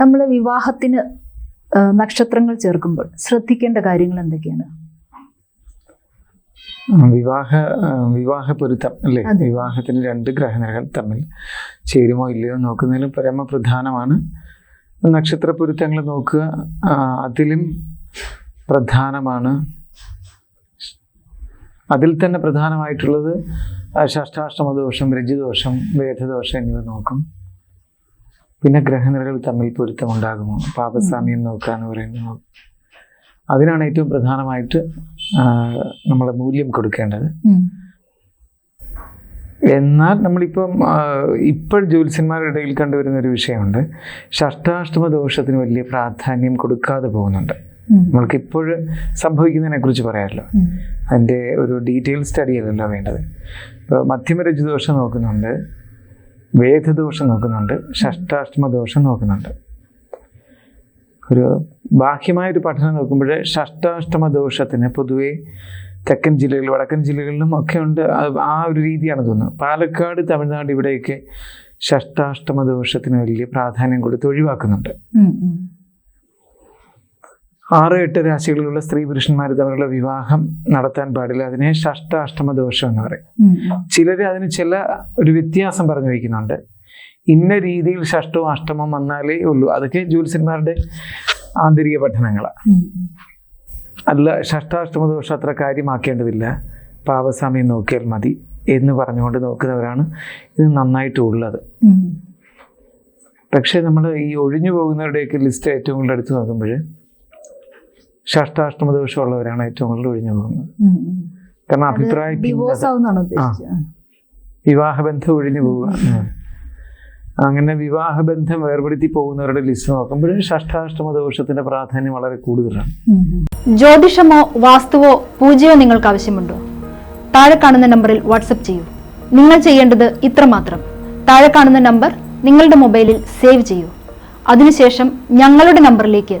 നമ്മൾ വിവാഹത്തിന് നക്ഷത്രങ്ങൾ ചേർക്കുമ്പോൾ ശ്രദ്ധിക്കേണ്ട കാര്യങ്ങൾ എന്തൊക്കെയാണ്? വിവാഹ വിവാഹ പൊരുത്തം അല്ലേ? വിവാഹത്തിന് രണ്ട് ഗ്രഹനകൾ തമ്മിൽ ചേരുമോ ഇല്ലയോ നോക്കുന്നതിലും പരമപ്രധാനമാണ് നക്ഷത്ര പൊരുത്തങ്ങൾ നോക്കുക അതിലും പ്രധാനമാണ്. അതിൽ തന്നെ പ്രധാനമായിട്ടുള്ളത് ആ, ഷഷ്ടാഷ്ടമ ദോഷം രജുദോഷം വേദദോഷം എന്നിവ നോക്കും. പിന്നെ ഗ്രഹനിരകൾ തമ്മിൽ പൊരുത്തമുണ്ടാകുമോ പാപസാമ്യം നോക്കുക എന്ന് പറയുന്നത് അതിനാണ് ഏറ്റവും പ്രധാനമായിട്ട് നമ്മൾ മൂല്യം കൊടുക്കേണ്ടത്. എന്നാൽ നമ്മളിപ്പം ഇപ്പോൾ ജ്യോത്സ്യന്മാരുടെ ഇടയിൽ കണ്ടുവരുന്ന ഒരു വിഷയമുണ്ട്. ഷഷ്ടാഷ്ടമ ദോഷത്തിന് വലിയ പ്രാധാന്യം കൊടുക്കാതെ പോകുന്നുണ്ട്. നമ്മൾക്ക് ഇപ്പോൾ സംഭവിക്കുന്നതിനെ കുറിച്ച് പറയാമല്ലോ. അതിന്റെ ഒരു ഡീറ്റെയിൽ സ്റ്റഡി അല്ലല്ലോ വേണ്ടത്. ഇപ്പോൾ മധ്യമരജു ദോഷം നോക്കുന്നുണ്ട്. വേദദോഷം നോക്കുന്നുണ്ട് ഷഷ്ടാഷ്ടമ ദോഷം നോക്കുന്നുണ്ട്. ഒരു ബാഹ്യമായ ഒരു പഠനം നോക്കുമ്പോൾ ഷഷ്ടാഷ്ടമ ദോഷത്തിന് പൊതുവേ തെക്കൻ ജില്ലകളിൽ വടക്കൻ ജില്ലകളിലും ഒക്കെ ഉണ്ട്. ആ ഒരു രീതിയാണ് തോന്നുന്നത്. പാലക്കാട് തമിഴ്നാട് ഇവിടെയൊക്കെ ഷഷ്ടാഷ്ടമ ദോഷത്തിന് വലിയ പ്രാധാന്യം കൊടുത്ത് ഒഴിവാക്കുന്നുണ്ട്. ആറ് എട്ട് രാശികളിലുള്ള സ്ത്രീ പുരുഷന്മാർ തമ്മിലുള്ള വിവാഹം നടത്താൻ പാടില്ല. അതിനെ ഷഷ്ടാഷ്ടമ ദോഷം എന്ന് പറയും. ചിലർ അതിന് ചില ഒരു വ്യത്യാസം പറഞ്ഞു വയ്ക്കുന്നുണ്ട്. ഇന്ന രീതിയിൽ ഷഷ്ടവും അഷ്ടമം വന്നാലേ ഉള്ളൂ. അതൊക്കെ ജ്യോത്സ്യന്മാരുടെ ആന്തരിക പഠനങ്ങളാണ്. അല്ല ഷഷ്ടാഷ്ടമ ദോഷം അത്ര കാര്യമാക്കേണ്ടതില്ല. പാവസാമ്യം നോക്കിയാൽ മതി എന്ന് പറഞ്ഞുകൊണ്ട് നോക്കുന്നവരാണ് ഇത് നന്നായിട്ട് ഉള്ളത്. പക്ഷെ പക്ഷേ നമ്മൾ ഈ ഒഴിഞ്ഞു പോകുന്നവരുടെയൊക്കെ ലിസ്റ്റ് ഏറ്റവും കൂടുതൽ എടുത്ത് നോക്കുമ്പോൾ ഷഷ്ടാഷ്ടമ ദോഷമുള്ളവരാണ് ഏറ്റവും കൂടുതൽ ഒഴിഞ്ഞു പോകുന്നത്. കാരണം അഭിപ്രായ വിവാഹബന്ധം ഒഴിഞ്ഞു പോവുക. അങ്ങനെ വിവാഹബന്ധം വേർപെടുത്തി പോകുന്നവരുടെ ലിസ്റ്റ് നോക്കുമ്പോൾ ഷഷ്ടാഷ്ടമ ദോഷത്തിന്റെ പ്രാധാന്യം വളരെ കൂടുതലാണ്. ജ്യോതിഷമോ വാസ്തുവോ പൂജയോ നിങ്ങൾക്ക് ആവശ്യമുണ്ടോ? താഴെ കാണുന്ന നമ്പറിൽ വാട്സപ്പ് ചെയ്യൂ. നിങ്ങൾ ചെയ്യേണ്ടത് ഇത്രമാത്രം. താഴെ കാണുന്ന നമ്പർ നിങ്ങളുടെ മൊബൈലിൽ സേവ് ചെയ്യൂ. അതിനുശേഷം ഞങ്ങളുടെ നമ്പറിലേക്ക്